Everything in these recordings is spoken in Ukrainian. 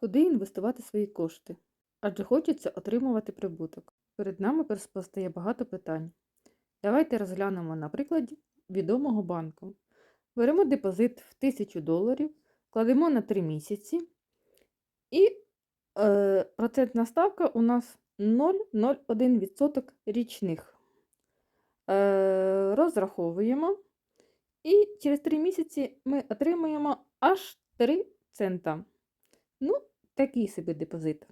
Куди інвестувати свої кошти? Адже хочеться отримувати прибуток. Перед нами постає багато питань. Давайте розглянемо на прикладі відомого банку. Беремо депозит в 1000 доларів, кладемо на 3 місяці, і е, процентна ставка у нас 0,01% річних. Е, розраховуємо, і через 3 місяці ми отримаємо аж 3 цента. Ну, такий собі депозит.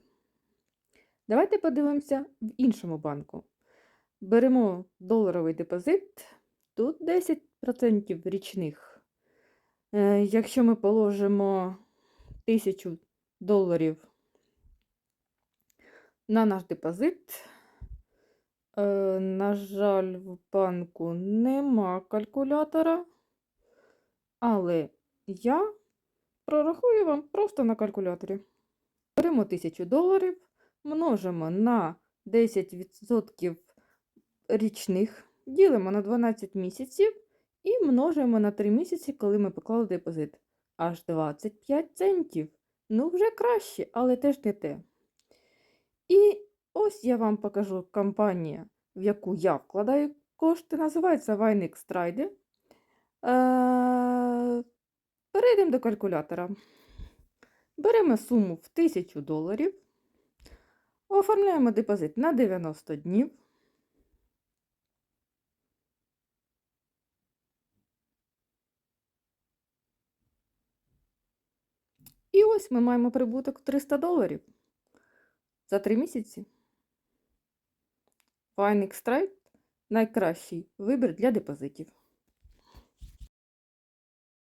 Давайте подивимося в іншому банку. Беремо доларовий депозит, тут 10% річних. Е, Якщо ми положимо 1000 доларів на наш депозит, е, на жаль, в банку нема калькулятора, але я прорахую вам просто на калькуляторі. Беремо 1000 доларів, множимо на 10% річних, ділимо на 12 місяців і множимо на 3 місяці, коли ми поклали депозит. Аж 25 центів. Ну, вже краще, але теж не те. І ось я вам покажу компанія, в яку я вкладаю кошти. Називається Vinex Trade. Е, Перейдемо до калькулятора. Беремо суму в 1000 доларів. Оформляємо депозит на 90 днів. І ось ми маємо прибуток 300 доларів за 3 місяці. Finex Trade – найкращий вибір для депозитів.